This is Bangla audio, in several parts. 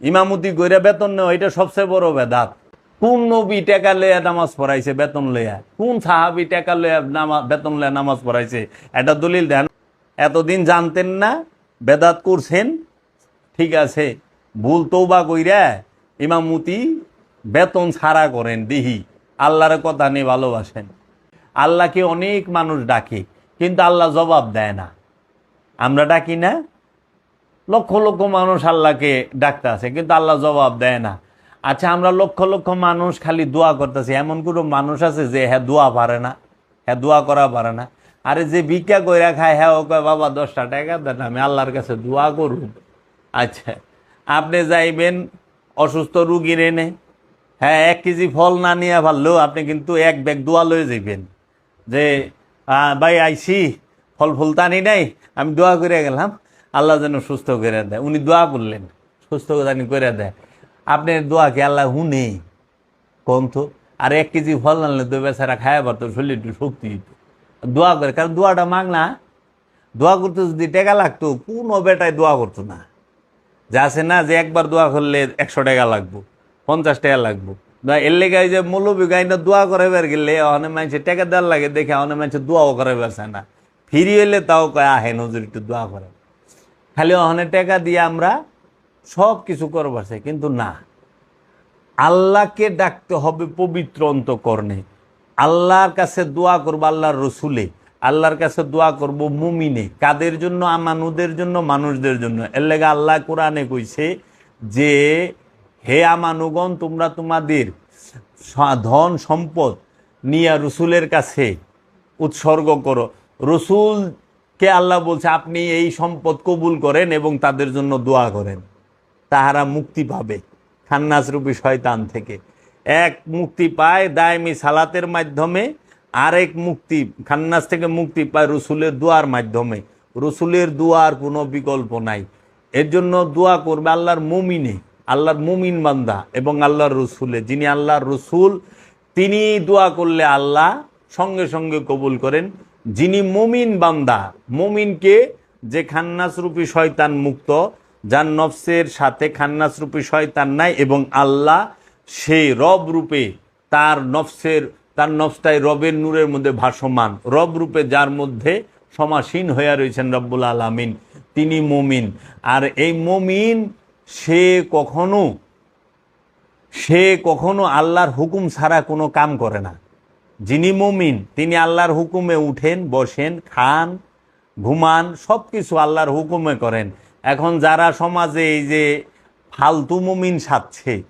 ইমামতি কইরা বেতন নেওয়া, এটা সবচেয়ে বড় বেদাত। কোন নবী টেকা লইয়া নামাজ পড়াইছে, বেতন লইয়া? কোন সাহাবি টেকা নামা- বেতন লইয়া নামাজ পড়াইছে? এটা দলিল দেন। এতদিন জানতেন না, বেদাত করছেন? ঠিক আছে। ভুল তৌবা কইরা ইমামতি বেতন ছাড়া করেন, দিহি। আল্লাহর কথা নিয়ে ভালোবাসেন। আল্লাহকে অনেক মানুষ ডাকে, কিন্তু আল্লাহ জবাব দেয় না। আমরা ডাকি না? লক্ষ লক্ষ মানুষ আল্লাহকে ডাকতে আছে, কিন্তু আল্লাহ জবাব দেয় না। আচ্ছা আমরা লক্ষ লক্ষ মানুষ খালি দোয়া করতেছি, এমন কোনো মানুষ আছে যে হ্যাঁ দোয়া পারে না? হ্যাঁ দোয়া করা পারে না? আরে যে ভিক্ষা কইরা খায় হ্যাঁ ও কয়, বাবা, দশটা টাকা দেন, আমি আল্লাহর কাছে দোয়া করুন। আচ্ছা আপনি যাইবেন অসুস্থ রুগীর এনে হ্যাঁ এক কেজি ফল না নিয়ে পারলেও আপনি কিন্তু এক ব্যাগ দোয়া লয়ে যাইবেন। যে ভাই আইসি ফল ফুল টানি নাই, আমি দোয়া করে গেলাম। আল্লাহ যেন সুস্থ করে দেয়। উনি দোয়া করলেন, সুস্থ জানি করে দেয়। আপনি দোয়া কি আল্লাহ হুনে কোন আর এক কেজি ফল আনলে তো বেচারা খায় পারতো, শরীরে একটু শক্তি দিত। দোয়া করে, কারণ দোয়াটা মাগ না দোয়া করতে যদি টাকা লাগতো, কোনো বেটায় দোয়া করতো না। যা আছে না, যে একবার দোয়া করলে একশো টাকা লাগবো, পঞ্চাশ টাকা লাগবো। এর লেগে যে মৌলবী গাইনা দোয়া করাইবার গেলে, অনেক মানুষের টাকা দেওয়ার লাগে, দেখে অনেক মানুষের দোয়াও করাইবার চায় না। ফিরি হইলে তাও কয়, আহে নজর একটু দোয়া করে। খালি অনেক টাকা দিয়ে আমরা সব কিছু করবার চাই কিন্তু না। আল্লাহকে ডাকতে হবে পবিত্র অন্তকরণে। আল্লাহর কাছে দোয়া করব আল্লাহর রসুলে, আল্লাহর কাছে দোয়া করব মুমিনে, কাদের জন্য? আমানুদের জন্য, মানুষদের জন্য। এর লেগে আল্লাহ কোরআনে কইছে যে, হে আমানুগণ, তোমরা তোমাদের ধন সম্পদ নিয়া রসুলের কাছে উৎসর্গ করো। রসুলকে আল্লাহ বলছে, আপনি এই সম্পদ কবুল করেন এবং তাদের জন্য দোয়া করেন। তাহারা মুক্তি পাবে। খান্নাস রূপী শয়তান থেকে। এক মুক্তি পায় দায়মি সালাতের মাধ্যমে, আরেক মুক্তি, খান্নাস থেকে মুক্তি পায় রসুলের দোয়ার মাধ্যমে। রসুলের দোয়ার কোনো বিকল্প নাই। এর জন্য দোয়া করবে আল্লাহর মুমিনে, আল্লাহর মুমিন বান্দা এবং আল্লাহর রসুলে। যিনি আল্লাহর রসুল তিনি দোয়া করলে আল্লাহ সঙ্গে সঙ্গে কবুল করেন। যিনি মুমিন বান্দা, মুমিনকে যে খান্নাসরূপী শয়তান মুক্ত, যার নফসের সাথে খান্নাসরূপী শয়তান নাই এবং আল্লাহ সেই রব রূপে তার নফসের, তার নফসটাই রবের নূরের মধ্যে ভাসমান। রব রূপে যার মধ্যে সমাসীন হইয়া রয়েছেন রব্বুল আলমিন, তিনি মুমিন। আর এই মুমিন সে কখনো সে কখনো আল্লাহর হুকুম ছাড়া কোনো কাম করে না। যিনি মুমিন, তিনি আল্লাহর হুকুমে উঠেন, বসেন, খান, ঘুমান সব কিছু আল্লাহর হুকুমে করেন। এখন যারা সমাজে এই যে ফালতু মুমিন সাজছে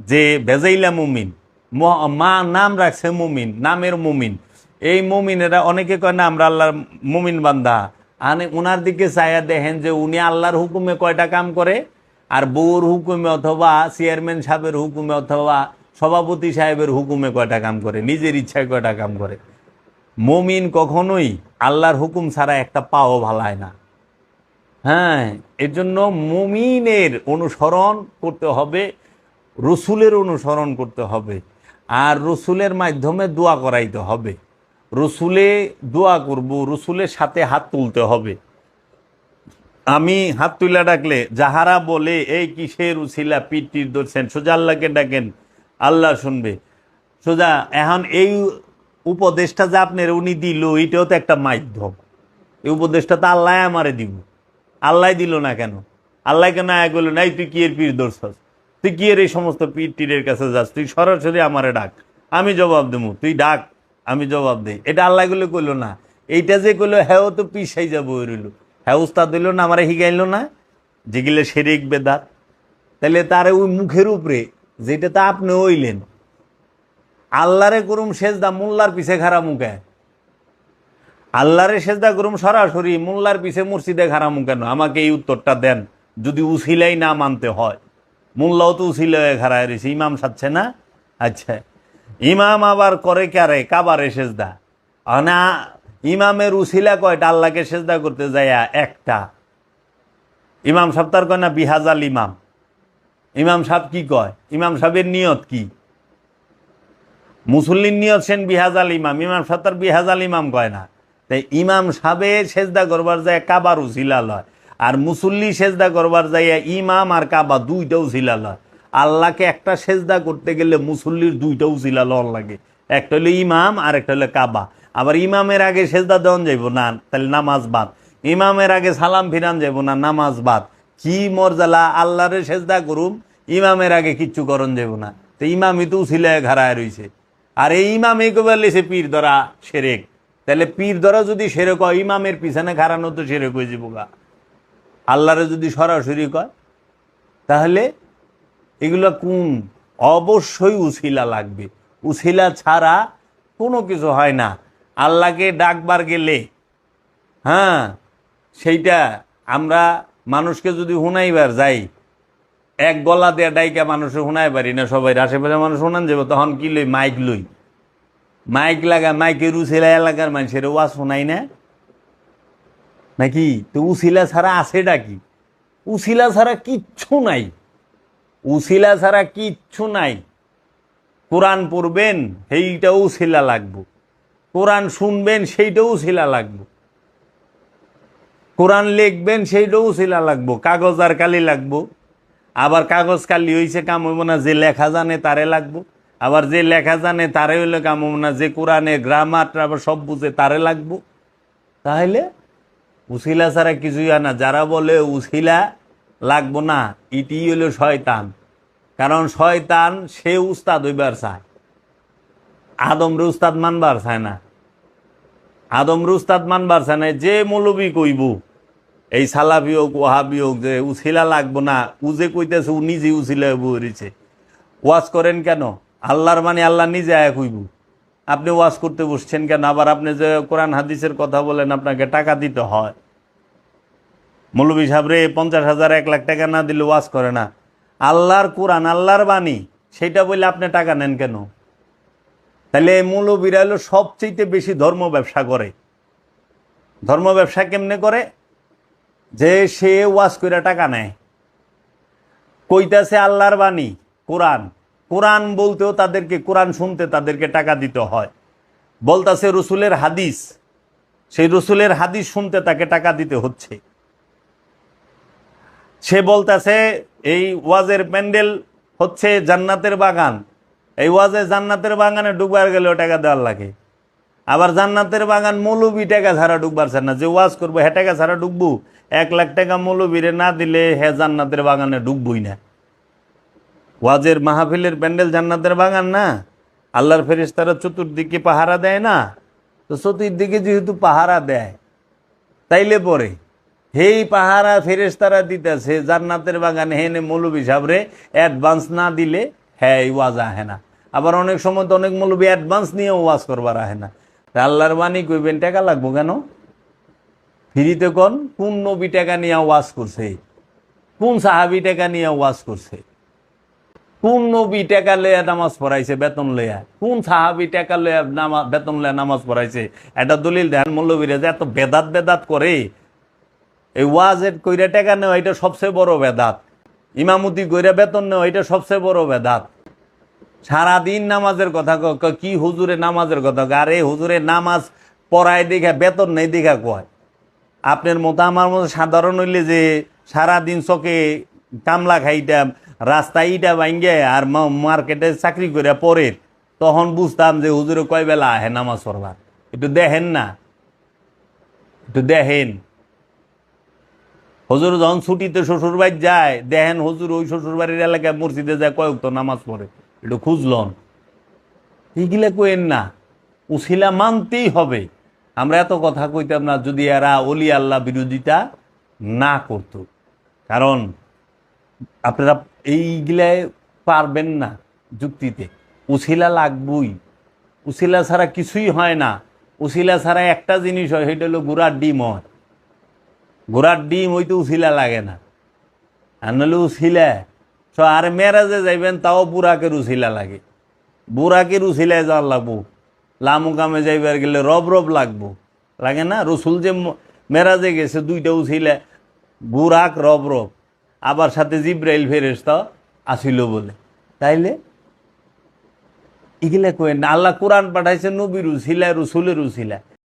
যে বেজাইলা মুমিন, ম- নাম রাখছে মুমিন, নামের মুমিন, এই মুমিনেরা অনেকে কয়, না, আমরা আল্লাহর মুমিন বান্ধা আনে ওনার দিকে চাইয়া দেখেন যে উনি আল্লাহর হুকুমে কয়টা কাম করে? আর বউর হুকুমে অথবা চেয়ারম্যান সাহেবের হুকুমে অথবা সভাপতি সাহেবের হুকুমে কয়টা কাম করে, নিজের ইচ্ছায় কয়টা কাম করে। মমিন কখনোই আল্লাহর হুকুম ছাড়া একটা পাও ভালায় না। হ্যাঁ এর জন্য মমিনের অনুসরণ করতে হবে, রসুলের অনুসরণ করতে হবে, আর রসুলের মাধ্যমে দোয়া করাইতে হবে। রসুলে দোয়া করব, রসুলের সাথে হাত তুলতে হবে। আমি হাত তুলে ডাকলে, যাহারা বলে, এই কিসের উছিলা পিঠ টির ধরছেন, সোজা আল্লাহকে ডাকেন। আল্লাহ শুনবে। সোজা, এখন এই উপদেশটা যে আপনার উনি দিল, এটাও তো একটা মাধ্যম। এই উপদেশটা তো আল্লাহ আমারে দিব। আল্লাহ দিল না কেন? আল্লাহ কেন আয় করল নাই, তুই কি এর পীর ধরছস তুই কি এর এই সমস্ত পীর টিরের কাছে যাস? তুই সরাসরি আমারে ডাক। আমি জবাব দেবো। তুই ডাক, আমি জবাব দিই। এটা আল্লাহগুলো কইলো না। এইটা যে কইলো হ্যাঁ তো পিসাই যাব রইল। হ্যাঁ উস্তাদ দিল না, আমারে হিগাইলো না। যেগুলো শেরিক বেদাত। তাহলে তার ওই মুখের উপরে যেটা তা আপনি হইলেন। আল্লাহরে করুম সেজদা মোল্লার পিছে খারা মুখে আল্লাহরে সেজদা করুম সরাসরি মোল্লার পিছে মুর্শিদে খারামু কেন আমাকে এই উত্তরটা দেন, যদি উসিলাই না মানতে হয়। মোল্লাও তো উসিলাই খারায় রয়েছে, ইমাম সাচ্ছে না? আচ্ছা ইমাম আবার করে কারে? কাবারে সেজদা। না ইমামের উসিলা কয়টা? আল্লাহকে সেজদা করতে যায় একটা। ইমাম সাহেব তার কয় না, বিহাজাল ইমাম। ইমাম সাহেব কি কয়? ইমাম সাহেবের নিয়ত কি? মুসল্লির নিয়ত সেন বিহাজাল ইমাম ইমাম সাহেব তার বিহাজাল ইমাম কয় না। তাই ইমাম সাহেব সেজদা করবার যায় কাবার উসিলা লয় আর মুসল্লি সেজদা করবার যাইয়া ইমাম আর কাবা দুইটা উসিলা লয় আল্লাহকে একটা সেজদা করতে গেলে মুসল্লির দুইটা উসিলা লন লাগে, একটা হলো ইমাম আর একটা হলো কাবা। আবার ইমামের আগে সেজদা দেওয়ান যাইব না, তাহলে নামাজ বাদ। ইমামের আগে সালাম ফিরান যাইব না, নামাজ বাদ। কি মর্যালা, আল্লাহরে সেজদা করুম, ইমামের আগে কিচ্ছু করণ যাব না। তো ইমামই তো উসিলায় ঘাড়ায় রইছে। আর এই ইমামই কবার লেছে পীর ধরা সেরেক। তাহলে পীর ধরা যদি সেরেক হয়, ইমামের পিছনে খারানো তো সেরেক হয়ে যাব আল্লাহরে যদি সরাসরি কয়, তাহলে এগুলো কোন? অবশ্যই উসিলা লাগবে। উসিলা ছাড়া কোনো কিছু হয় না। আল্লাহকে ডাকবার গেলে হ্যাঁ সেইটা আমরা মানুষকে যদি হুনাইবার যাই, এক গলা দিয়ে ডাইকা মানুষে শুনাই পারি না সবাই। আশেপাশে মানুষ শুনান যাব তখন কি লই? মাইক লই। মাইক লাগা, মাইকের উসিলা এলাকার মানুষের ওয়া শোনাই না? নাকি? তো উসিলা ছাড়া আছে ডাকি উসিলা ছাড়া কিচ্ছু নাই। উসিলা ছাড়া কিচ্ছু নাই। কোরআন পড়বেন, সেইটাও উসিলা লাগবো। কোরআন শুনবেন, সেইটাও উসিলা লাগবো। কোরআন লিখবেন, সেইটাও উসিলা লাগবো। কাগজ আর কালি লাগবো। আবার কাগজ কালি হইছে, কাম হইব না, যে লেখা জানে তারে লাগবো। আবার যে লেখা জানে তারে হইলে কাম হইব না, যে কোরআনে গ্রামার আবার সব বুঝে তারে লাগবো। তাহলে উসিলা ছাড়া কিছুই না। যারা বলে উসিলা লাগবো না, ইটি হলো শয়তান। কারণ শয়তান সে উস্তাদ হইবার চায়। আদমরে উস্তাদ মানবার চায় না। আদমরে উস্তাদ মানবার চায় না যে মৌলবী কইব, এই সালাবি হোক ওহাবি হোক, যে উছিলা লাগবো না উ যে কইতেছে ও নিজে উছিলা বইছে ওয়াজ করেন কেন? আল্লাহর মানে আল্লাহ নিজে আয়া কইব। আপনি ওয়াজ করতে বসছেন কেন? আবার আপনি যে কোরআন হাদিসের কথা বলেন, আপনাকে টাকা দিতে হয়। মৌলবী সাহেব, রে, পঞ্চাশ হাজার, এক লাখ টাকা না দিলে ওয়াজ করে না। আল্লাহর কোরআন, আল্লাহর বাণী সেটা বলে আপনি টাকা নেন কেন? তাহলে মৌলবীরা হলো সবচেয়ে বেশি ধর্ম ব্যবসা করে। ধর্ম ব্যবসা কেমনে করে? যে সে ওয়াজ করে টাকা নেয়। কইতাছে আল্লাহর বাণী, কোরআন। কোরআন বলতেও তাদেরকে, কোরআন শুনতে তাদেরকে টাকা দিতে হয়। বলতাছে রসুলের হাদিস, সেই রসুলের হাদিস শুনতে তাকে টাকা দিতে হচ্ছে। সে বলতাছে, এই ওয়াজের প্যান্ডেল হচ্ছে জান্নাতের বাগান। এই ওয়াজে জান্নাতের বাগানে ডুববার গেলেও টাকা দেওয়ার লাগে। আবার জান্নাতের বাগান মৌলবি টাকা ছাড়া ডুববার না। যে ওয়াজ করব হ্যাঁ টাকা ছাড়া ডুববো। এক লাখ টাকা মৌলবীরে না দিলে হ্যাঁ জান্নাতের বাগানে ডুববই না। ওয়াজের মাহফিলের প্যান্ডেল জান্নাতের বাগান না। আল্লাহর ফেরেশতারা চতুর্দিকে পাহারা দেয় না। তো চতুর্দিকে যেহেতু পাহারা দেয়, তাইলে পরে। হেই পাহারা ফেরেশতারা দিতেছে, জান্নাতের বাগানে হেনে মৌলবী সাবরে অ্যাডভান্স না দিলে হ্যাঁ এই ওয়াজ আহে না। আবার অনেক সময় তো অনেক মৌলবী অ্যাডভান্স নিয়ে ওয়াজ করবার আহে না। আল্লাহর বাণী কইবেন, টাকা লাগবো কেন? ফিরিতে কোন? কোন নবী টাকা নিয়ে ওয়াজ করছে? কোন সাহাবি টাকা নিয়ে ওয়াজ করছে? কোন নবী টাকা লইয়া নামাজ পড়াইছে বেতন লইয়া? কোন সাহাবি টাকা লইয়া নামাজ বেতন লইয়া নামাজ পড়াইছে? এটা দলিল দেন মৌলবীরা যে এত বেদাত বেদাত করে। এই ওয়াজ ওয়াজের কইরা টাকা নেওয়া, এটা সবচেয়ে বড় বেদাত। ইমামতি কইরা বেতন নেওয়া, এটা সবচেয়ে বড় বেদাত। সারাদিন নামাজের কথা ক- হুজুরে নামাজের কথা? আরে হুজুরে নামাজ পড়ায় দেখা, বেতন নেই দেখা কয়। আপনার মতো আমার মতো সাধারণ হইলে যে সারাদিন চকে কামলা খাইতাম রাস্তায় ইটা ভাঙ্গে আর মার্কেটে চাকরি করে পরে তখন বুঝতাম যে হুজুরে কয় বেলা আহে নামাজ পড়বার। একটু দেখেন না। একটু দেখেন। হুজুর যখন ছুটিতে শ্বশুর বাড়ি যায়, দেখেন হজুর ওই শ্বশুর বাড়ির এলাকায় মসজিদে যায়, কয়েক তো নামাজ পড়ে। একটু খুঁজলন। এইগুলা কইেন না উছিলা মানতেই হবে। আমরা এত কথা কইতাম না, যদি এরা অলি আল্লাহ বিরোধিতা না করত। কারণ আপনারা এইগুলায় পারবেন না যুক্তিতে। উছিলা লাগবই। উছিলা ছাড়া কিছুই হয় না। উছিলা ছাড়া একটা জিনিস হয়, সেটা হলো গুড়ার ডিম হয়। ঘোড়ার ডিম হইতে উছিলা লাগে না। আর নাহলে উছিলা তো আর মেরাজে যাইবেন, তাও বুড়াকে উছিলা লাগে। বুড়াকে উছিলায় যাওয়ার লাগবো। লামু কামে যাইবার গেলে রব রব লাগবো। লাগে না? রসুল যে মেরাজে গেছে দুইটা উছিলা বুড়াক, রব রব। আবার সাথে জিব্রাইল ফেরেস্তা আসিল বলে। তাইলে? এগুলা না আল্লাহ কোরআন পাঠাইছে নবীর উছিলা রসুলের উছিলা